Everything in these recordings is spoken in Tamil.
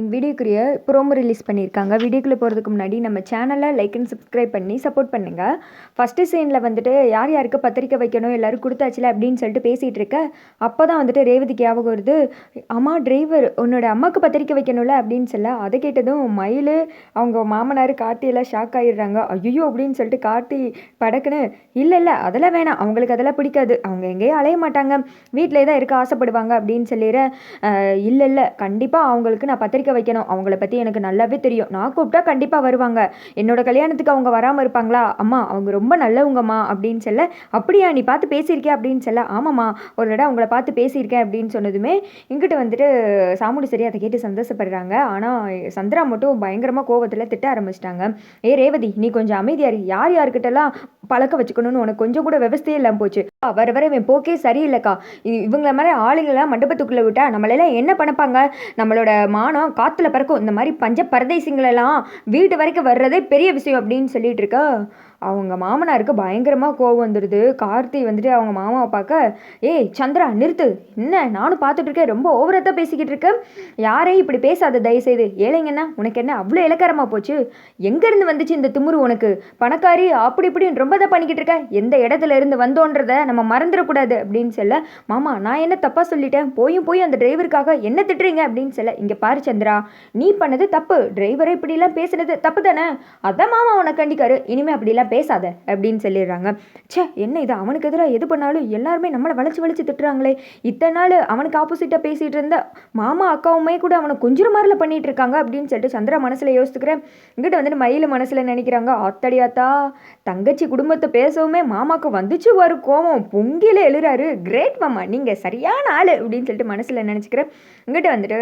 எங்கள் வீடியோக்குரிய ப்ரோமோ ரிலீஸ் பண்ணியிருக்காங்க. வீடியோக்குள்ளே போகிறதுக்கு முன்னாடி நம்ம சேனலை லைக் அண்ட் சப்ஸ்கிரைப் பண்ணி சப்போர்ட் பண்ணுங்கள் ஃபஸ்ட்டு சீனில் வந்துட்டு யார் யாருக்கு பத்திரிக்கை வைக்கணும் எல்லோரும் கொடுத்தாச்சுல அப்படின்னு சொல்லிட்டு பேசிகிட்டு இருக்க அப்போ தான் வந்துட்டு ரேவதிக்கு ஞாபகம் வருது. அம்மா டிரைவர் உன்னோட அம்மாவுக்கு பத்திரிக்கை வைக்கணும்ல அப்படின்னு சொல்ல அதை கேட்டதும் மயில் அவங்க மாமனார் கார்த்தியெல்லாம் ஷாக் ஆகிடுறாங்க ஐயோ அப்படின்னு சொல்லிட்டு கார்த்தி படக்குன்னு இல்லை இல்லை அதெல்லாம் வேணாம். அவங்களுக்கு அதெல்லாம் பிடிக்காது. அவங்க எங்கேயும் அலைய மாட்டாங்க. வீட்டிலே தான் இருக்க ஆசைப்படுவாங்க. அப்படின்னு சொல்லிடுறேன் இல்லை இல்லை. கண்டிப்பாக அவங்களுக்கு நான் பத்திரிக்கை வைக்கணும். அவங்கள பற்றி எனக்கு நல்லாவே தெரியும். நான் கூப்பிட்டா கண்டிப்பாக வருவாங்க. என்னோட கல்யாணத்துக்கு அவங்க வராமல் இருப்பாங்களா? அம்மா அவங்க ரொம்ப நல்லவங்கம்மா அப்படின்னு சொல்ல அப்படியா நீ பார்த்து பேசியிருக்கேன் அப்படின்னு சொல்ல ஆமாம்மா ஒரு தடவை அவங்கள பார்த்து பேசியிருக்கேன் அப்படின்னு சொன்னதுமே இங்கிட்ட வந்துட்டு சாமுடி சரி அதை கேட்டு சந்தோஷப்படுறாங்க. ஆனால் சந்திரா மட்டும் பயங்கரமாக கோவத்தில் திட்ட ஆரம்பிச்சிட்டாங்க. ஏ ரேவதி நீ கொஞ்சம் அமைதியாரு யார் யார்கிட்டலாம் பழக்க வச்சுக்கணும்னு உனக்கு கொஞ்சம் கூட விவசாயம் இல்லாமல் போச்சு. வர வர இவன் போக்கே சரியில்லைக்கா. இ- இவங்கள மாதிரி ஆளுங்களாம் மண்டபத்துக்குள்ளே விட்டா நம்மளெல்லாம் என்ன பண்ணப்பாங்க? நம்மளோட மானம் காற்றுல பறக்கும். இந்த மாதிரி பஞ்ச பரதேசிங்களெல்லாம் வீட்டு வரைக்கும் வர்றதே பெரிய விஷயம் அப்படின்னு சொல்லிட்டு இருக்கா? அவங்க மாமனாருக்கு பயங்கரமாக கோவம் வந்துடுது கார்த்தி வந்துட்டு அவங்க மாமாவை பார்க்க ஏய் சந்திரா நிறுத்து. என்ன? நானும் பார்த்துட்ருக்கேன் ரொம்ப ஓவராக தான் பேசிக்கிட்டு இருக்கேன் யாரையும் இப்படி பேசாத தயவுசெய்து. ஏழைங்கண்ணா உனக்கு என்ன அவ்வளோ இலக்காரமாக போச்சு? எங்கேருந்து வந்துச்சு இந்த திமுரு உனக்கு? பணக்காரி அப்படி இப்படின்னு ரொம்ப தான் பண்ணிக்கிட்டு இருக்க. எந்த இடத்துல இருந்து வந்தோன்றத நம்ம மறந்துடக்கூடாது. அப்படின்னு சொல்ல மாமா நான் என்ன தப்பாக சொல்லிட்டேன்? போயும் போய் அந்த டிரைவருக்காக என்ன திட்டுறீங்க? அப்படின்னு சொல்ல இங்கே பாரு சந்திரா நீ பண்ணது தப்பு. டிரைவரை இப்படிலாம் பேசுனது தப்பு தானே? அதான் மாமா உனக்கு கண்டிக்காரு. இனிமே அப்படிலாம் பேசாத அப்படின்னு சொல்லிடுறாங்க. ச்சே என்ன இது? அவனுக்கு எதிராக எது பண்ணாலும் எல்லாருமே நம்மளை வளைச்சு வளைச்சு திட்டுறாங்களே. இத்தனை நாள் அவனுக்கு ஆப்போசிட்டாக பேசிகிட்டு இருந்த மாமா அக்காவுமே கூட அவனை கொஞ்சம் மாதிரில பண்ணிட்டு இருக்காங்க அப்படின்னு சொல்லிட்டு சந்திரா மனசில் யோசிக்கிறேன் இங்கிட்ட வந்துட்டு மயில் மனசில் நினைக்கிறாங்க அத்தடியாத்தா தங்கச்சி குடும்பத்தை பேசவுமே மாமாக்கு வந்துச்சு வரும் கோவம். பொங்கில எழுறாரு. கிரேட் மாமா நீங்கள் சரியான ஆள். அப்படின்னு சொல்லிட்டு மனசில் நினச்சிக்கிறேன். இங்கிட்ட வந்துட்டு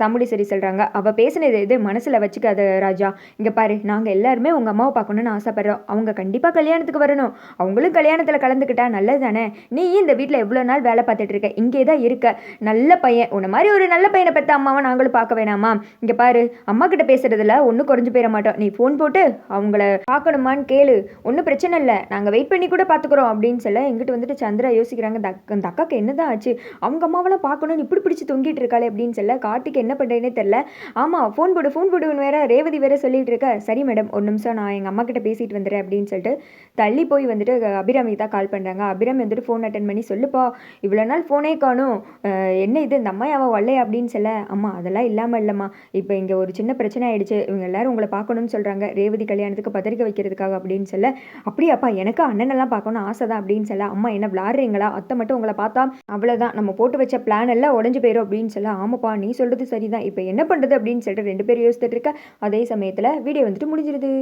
சமுடி சரி சொல்கிறாங்க அவள் பேசினது இது மனசில் வச்சுக்காத ராஜா. இங்கே பாரு நாங்கள் எல்லாருமே உங்கள் அம்மாவை பார்க்கணுன்னு ஆசைப்பட்றோம். அவங்க கண்டிப்பாக கல்யாணத்துக்கு வரணும். அவங்களும் கல்யாணத்தில் கலந்துக்கிட்டா நல்லது தானே நீ இந்த வீட்டில் எவ்வளோ நாள் வேலை பார்த்துட்டு இருக்க? இங்கே தான் இருக்க. நல்ல பையன். உன்னை மாதிரி ஒரு நல்ல பையனை பற்றி அம்மாவை நாங்களும் பார்க்க வேணாமா? இங்கே பாரு அம்மா கிட்ட பேசுறதுல ஒன்றும் குறைஞ்சு போயிட மாட்டோம். நீ ஃபோன் போட்டு அவங்கள பார்க்கணுமான்னு கேளு. ஒன்றும் பிரச்சனை இல்லை. நாங்கள் வெயிட் பண்ணி கூட பார்த்துக்குறோம் அப்படின்னு சொல்ல எங்கிட்ட வந்துட்டு சந்திரா யோசிக்கிறாங்க. இந்த அந்த அக்காக்கு அக்காக்கு என்னதான் ஆச்சு? அவங்க அம்மாவெல்லாம் பார்க்கணும்னு இப்படி பிடிச்சி தொங்கிட்டு இருக்காளே அப்படின்னு சொல்ல கார்த்திக் என்ன பண்ணுறேனே தெரில ஆமாம் ஃபோன் போடு ஃபோன் போடுன்னு வேற ரேவதி வேற சொல்லிட்டு இருக்க. சரி மேடம் ஒரு நிமிஷம் நான் எங்கள் அம்மா கிட்ட பேசிட்டு வந்துடுறேன். அப்படின்னு சொல்லிட்டு தள்ளி போய் வந்துட்டு அபிராமிக்கு தான் கால் பண்ணுறாங்க அபிராமி வந்துட்டு ஃபோன் அட்டன் பண்ணி சொல்லுப்பா இவ்வளோ நாள் ஃபோனே காணும். என்ன இது? இந்த அம்மா அவன் வரலையா அப்படின்னு சொல்ல அம்மா அதெல்லாம் இல்லாமல் இல்லைம்மா. இப்போ இங்கே ஒரு சின்ன பிரச்சனை ஆயிடுச்சு. இவங்க எல்லாரும் உங்களை பார்க்கணும்னு சொல்கிறாங்க ரேவதி கல்யாணத்துக்கு பத்திரிக்கை வைக்கிறதுக்காக அப்படின்னு சொல்ல அப்படியாப்பா எனக்கு அண்ணனெல்லாம் பார்க்கணும் ஆசை தான் அப்படின்னு சொல்ல அம்மா என்ன விளாடுறீங்களா அத்தை மட்டும் உங்களை பார்த்தா அவ்வளோதான் நம்ம போட்டு வச்ச பிளான் எல்லாம் உடஞ்சு போயிடும் அப்படின்னு சொல்ல ஆமாப்பா நீ சொல்கிறது சரிதான். இப்போ என்ன பண்ணுறது அப்படின்னு சொல்லிட்டு ரெண்டு பேரும் யோசிச்சுட்டு இருக்க. அதே சமயத்தில் வீடியோ வந்துட்டு முடிஞ்சிருது.